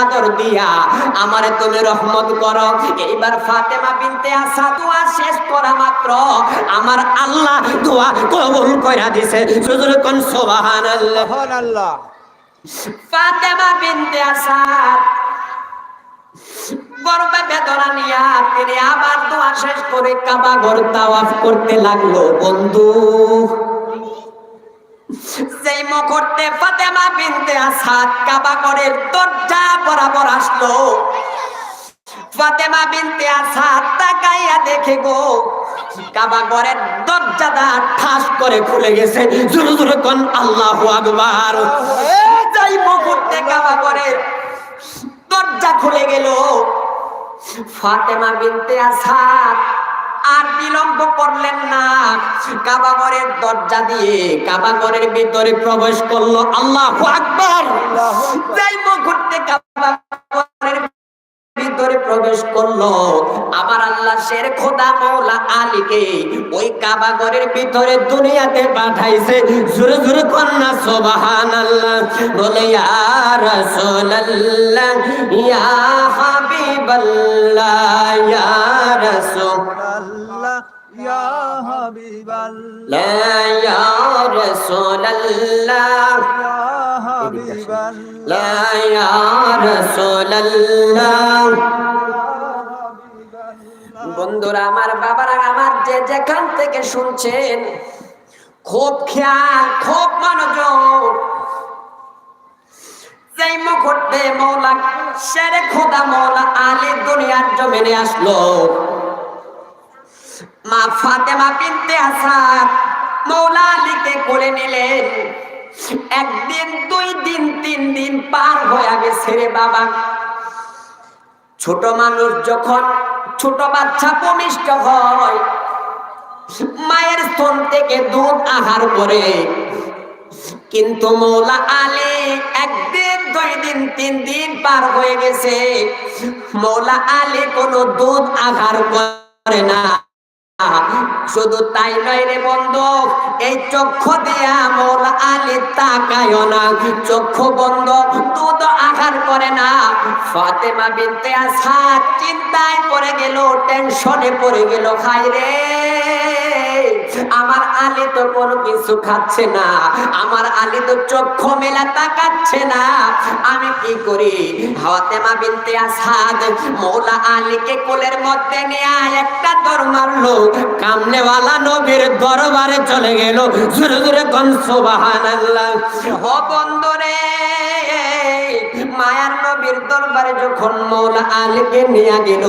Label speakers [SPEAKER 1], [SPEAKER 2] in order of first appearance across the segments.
[SPEAKER 1] চাদর দিয়া আমারে তুমি রহমত করো। এইবার ফাতেমা বিনতে আসাদ দোয়া শেষ করা মাত্র। আমার আল্লাহ দোয়া কবুল কইরা দিছে। সুজুর কোন সুবহানাল্লাহ।
[SPEAKER 2] আল্লাহ
[SPEAKER 1] ফাতেমা বিনতে আসাদ গর্বে বেদনা নিয়া তিনি আবার দোয়া শেষ করে কাবা ঘর তাওয়াফ করতে লাগল। বন্ধু সেই মুহূর্তে ফাতেমা বিনতে আসাদ কাবা ঘরের দরজা বরাবর আসলো। ফাতেমা বিনতে আসাদ তাকাইয়া দেখে গো, কাবা ঘরের দরজাটা ঠাস করে খুলে গেছে। জোরে জোরে কোন, আল্লাহু আকবার। যাই মুহূর্তে কাবা ঘরের দরজা খুলে গেল, ফাতেমা বিনতে আসাদ আর বিলম্ব করলেন না। কাবাগরের দরজা দিয়ে কাবাগরের ভিতরে প্রবেশ করল আল্লাহ আকবার। যাই মুহূর্তে কাবাগরের ভিতরে প্রবেশ করল আমার আল্লাহ শের খোদা আলীকে ওই কাবাগরের ভিতরে দুনিয়াতে পাঠাইছে। জোরে জোরে কন্যা সোবাহান আল্লাহ বলে ইয়া রাসূলুল্লাহ ইয়া হাবিবাল্লাহ ইয়া রাসূল لا يا رسول الله
[SPEAKER 2] ইয়া হাবিবাল্লাহ
[SPEAKER 1] لا يا رسول الله বন্ধুরা আমার বাবারা আমার যে যেখান থেকে শুনছেন খুব খেয়াল খুব মনোযোগ যেই মুহূর্তে মৌলা শেরে খোদা মৌলা আলী দুনিয়ার জমিনে আসলো মা ফাতেমা বিনতে আসাদ মৌলা আলীকে করে নিলেন। একদিন, দুই দিন, তিন দিন পার হয়ে গেছে রে বাবা। ছোট মানুষ যখন ছোট বাচ্চা ভূমিষ্ঠ হয়, মায়ের স্তন থেকে দুধ আহার করে। কিন্তু মৌলা আলী একদিন, দুই দিন, তিন দিন পার হয়ে গেছে। মৌলা আলী কোনো দুধ আহার করে না। শুধু তাই নয় রে বন্ধু, এই চক্ষু দিয়া মোল আলী তাকায় না। চক্ষু বন্ধ, দুধ আঘাত করে না। ফাতেমা বিনতে আসাদ চিন্তায় পড়ে গেল, টেনশনে পড়ে গেল খাই রে। আমার আলী তো কোনো কিছু খাচ্ছে না, আমার আলী তো চক্ষু মেলা তাকাচ্ছে না। আমি কি করি? ফাতেমা বিনতে আসাদ মৌলা আলীকে কোলের মধ্যে নিয়ে একটা দর মারলো কামনেওয়ালা নবীর দরবারে চলে গেল। জোরে জোরে কোন, সুবহানাল্লাহ। ও বন্ধুরে! দরবারে যখন মৌলা আলীকে নিয়ে গেল,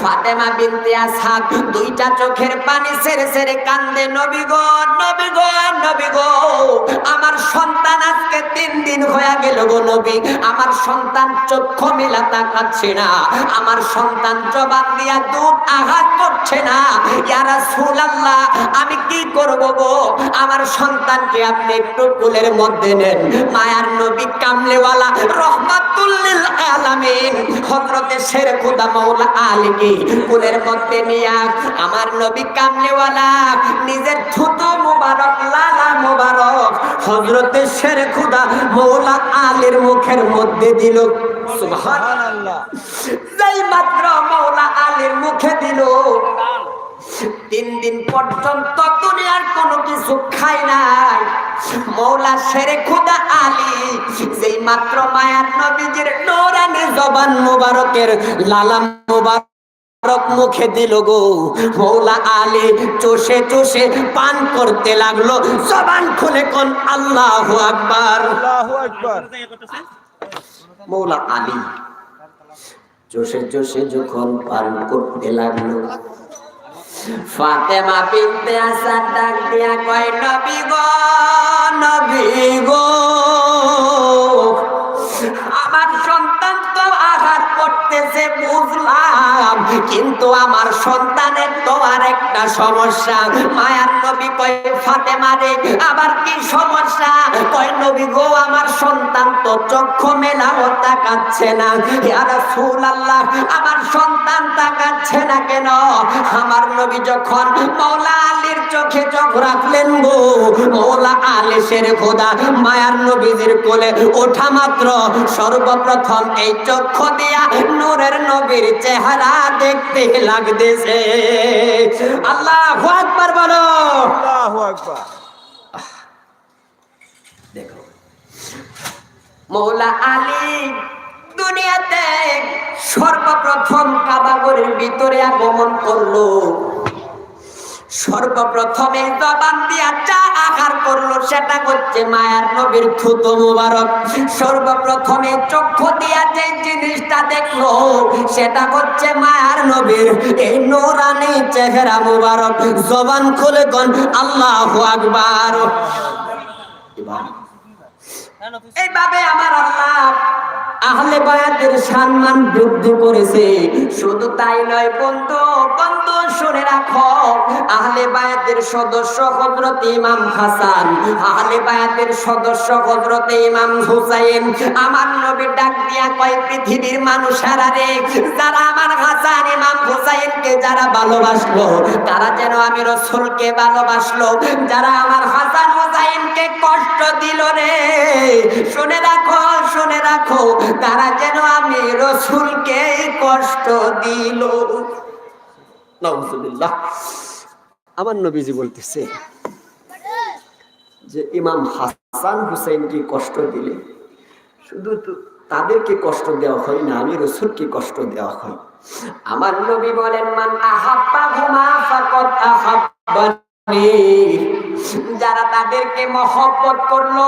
[SPEAKER 1] ফাতেমা বিনতে আসাদ দুইটা চোখের পানি সেরে সেরে কান্দে, নবী গো নবী গো নবী গো, আমার সন্তান আজকে তিন দিন হয়ে গেল গো নবী, আমার সন্তান চক্ষু মেলা তাকাচ্ছে না, আমার সন্তান জবান দিয়া দুধ আঘাত করছে না, ইয়া রাসূলুল্লাহ, আমি কি করব গো? আমার সন্তানকে আপনি একটু কুলের মধ্যে নেন। মায়ার নবী কামলেওয়ালা রহমাতুল্লিল আলামিন হযরতে শের খুদা মাওলা আলীকে কোলের মধ্যে নিয়া আমার নবী কামলেওয়ালা নিজের ছোট মোবারক, লালা মোবারক হযরতে শের খুদা মাওলা আলীর মুখের মধ্যে দিল।
[SPEAKER 2] সুবহানাল্লাহ।
[SPEAKER 1] যেই মাত্র মাওলা আলীর মুখে দিল। তিন দিন পর্যন্ত দুনিয়ার কোনো কিছু খাই নাই। মৌলা শেরে খুদা আলী যেই মাত্র মায়ার নবীজির নোরানি জবান মুবারকের লালা মুবারক মুখে দিল গো। মৌলা আলী চষে চষে পান করতে লাগল জবান খুলে কোন আল্লাহু আকবার।
[SPEAKER 2] আকবার।
[SPEAKER 1] মৌলা আলী চষে চষে যখন পান করতে লাগল ফাতেমা বিনতে ডাক দিয়া কয়, নবী গো নবী গো, আমার সন্তান তো আঘাত করতেছে, বুঝলাম, কিন্তু আমার সন্তানের তো আর একটা সমস্যা। মায়ার নবী কয়, ফাতেমা রে আবার কি সমস্যা? কয়, নবী গো, আমার সন্তান তো চক্ষু মেলাও তাকাচ্ছে না। রাসূলুল্লাহ, আমার সন্তান তাকাচ্ছে না কেন? আমার নবী যখন মৌলা আলীর চোখে চোখ রাখলেন গো মৌলা আলেশের খোদা, মায়ার নবীজির কোলে ওঠা মাত্র। সর্বপ্রথম এই চক্ষু দিয়া নূরের নবীর চেহারা দেখতে লাগতেছে। আল্লাহ আকবার বলো।
[SPEAKER 2] আল্লাহু আকবার।
[SPEAKER 1] মৌলা আলী, দুনিয়াতে সর্বপ্রথম কাবাগরের ভিতরে আগমন করল। সর্বপ্রথমে জবান দিয়া চা আহার করল, সেটা হচ্ছে মায়ার নবীর থুত মুবারক। সর্বপ্রথমে চক্ষু দিয়া যে জিনিসটা দেখল, সেটা হচ্ছে মায়ার নবীর এই নোরানি চেহারা মুবারক। জবান খুলে গন আল্লাহু আকবার। এইভাবে আমার আল্লাহ আহলে বায়াতের সম্মান বৃদ্ধি করেছে। শুধু তাই নয় বন্ধু বন্ধু শুনে রাখো, আহলে বায়াতের সদস্য হযরত ইমাম হাসান, আহলে বায়াতের সদস্য হযরত ইমাম হুসাইন। আমার নবী ডাক দিয়া কয়, পৃথিবীর মানুষেরা রে, যারা আমার হাসান, ইমাম হুসাইনকে যারা ভালোবাসলো, তারা যেন আমি রসুলকে ভালোবাসলো। যারা আমার হাসান, হুসাইনকে কষ্ট দিল রে। শুনে রাখো শুনে রাখো, তারা যেন আমি রসুলকে কষ্ট দিল। আমার নবীজি বলতেছে যে, ইমাম হাসান হুসাইনকে কষ্ট দিলে শুধু তাদেরকে কষ্ট দেওয়া হয় না, আমি রসুলকে কষ্ট দেওয়া হয়। আমার নবী বলেন, মান আহাব্বা হুমা ফাকাত আহাব্বানি। তাদেরকে মহব্বত করল,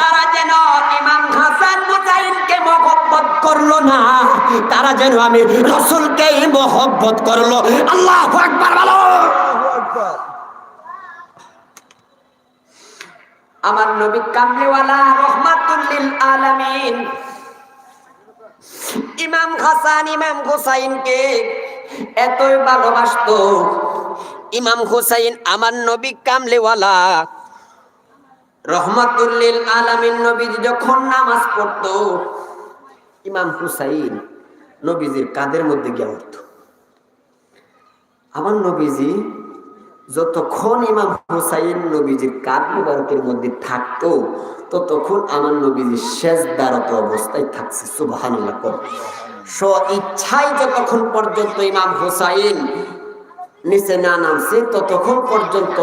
[SPEAKER 1] তারা যেন ইমাম হাসান মুজাহিদকে মহব্বত করল না, তারা যেন আমি রসুলকেই মহব্বত করল। আল্লাহ আকবার, বলো। আমার নবী কামলিওয়ালা রহমাতুল্লিল আলামিন, ইমাম হাসান, ইমাম হুসাইনকে এতই ভালোবাসতো। ইমাম হুসাইন আমার নবী কামলিওয়ালা রহমাতুল্লিল আলামিন নবী যখন নামাজ পড়তো, ইমাম হুসাইন নবীজির কাদের মধ্যে গিয়ে উঠতো। আমার নবীজি যতক্ষণ ইমাম হুসাইন নবীজির কাদ মুবারকের মধ্যে থাকতো, ততক্ষণ আমার নবীজি শেষ দাঁড়াতো অবস্থায় থাকছে, সুবহানাল্লাহ স ইচ্ছাই যতক্ষণ পর্যন্ত ইমাম হুসাইন নিচে না নামছে, ততক্ষণ পর্যন্ত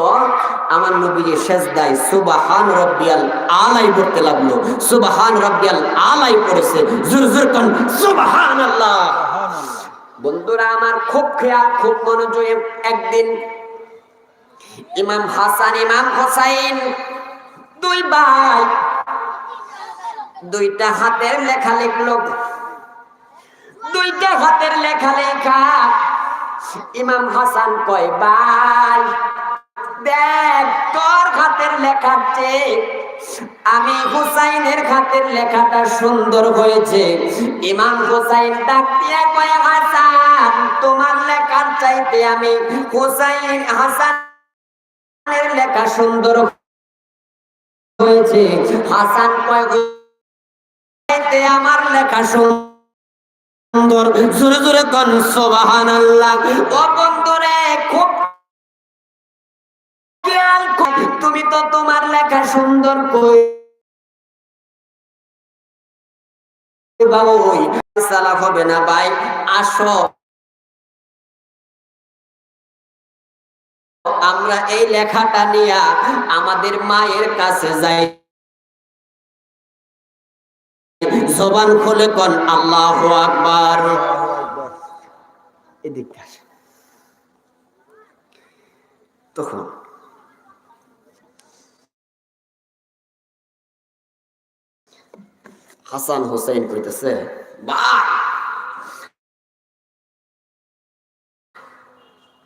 [SPEAKER 1] আমার নবীজি শেষ দায় সুবাহান রব্বিয়াল আলাই পড়তে লাগল। সুবাহান রব্বিয়াল আলাই পড়েছে। জোর জোর কন সুবাহান আল্লাহ বন্ধুরা, আমার খুব খেয়াল, খুব মনোযোগে, একদিন ইমাম হাসান, ইমাম হোসাইন দুই ভাই দুইটা হাতের লেখা লিখলো। দুইটা হাতের লেখা লেখা ইমাম হাসান কয়, ভাই দেখ, তোর আমি হুসাইনের লেখাটা সুন্দর হয়েছে। ইমাম হুসাইন কয়, হাসান, তোমার লেখার চাইতে আমি হুসাইন হাসানের লেখা সুন্দর হয়েছে। হাসান আমার লেখা সুন্দর। জোরে জোরে কন, সুবহানাল্লাহ। ও বন্ধুরে তুমি তো তোমার লেখা সুন্দর কই? হবে না ভাই, আসো। আমরা এই লেখাটা নিয়ে আমাদের মায়ের কাছে যাই। জবান খুলে কন, আল্লাহ আকবার। তখন হাসান হোসেন কইতেছে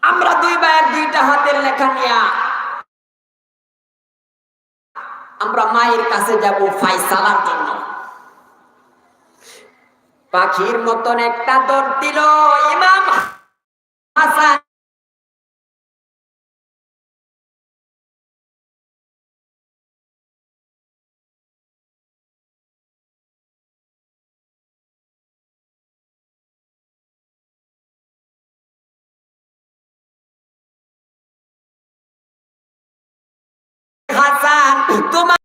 [SPEAKER 1] আমরা দুই ভাইয়ের দুইটা হাতের লেখা নিয়া আমরা মায়ের কাছে যাব ফাইসালার জন্য পাখির মতন একটা দৌড় দিল ইমাম হাসান তোমার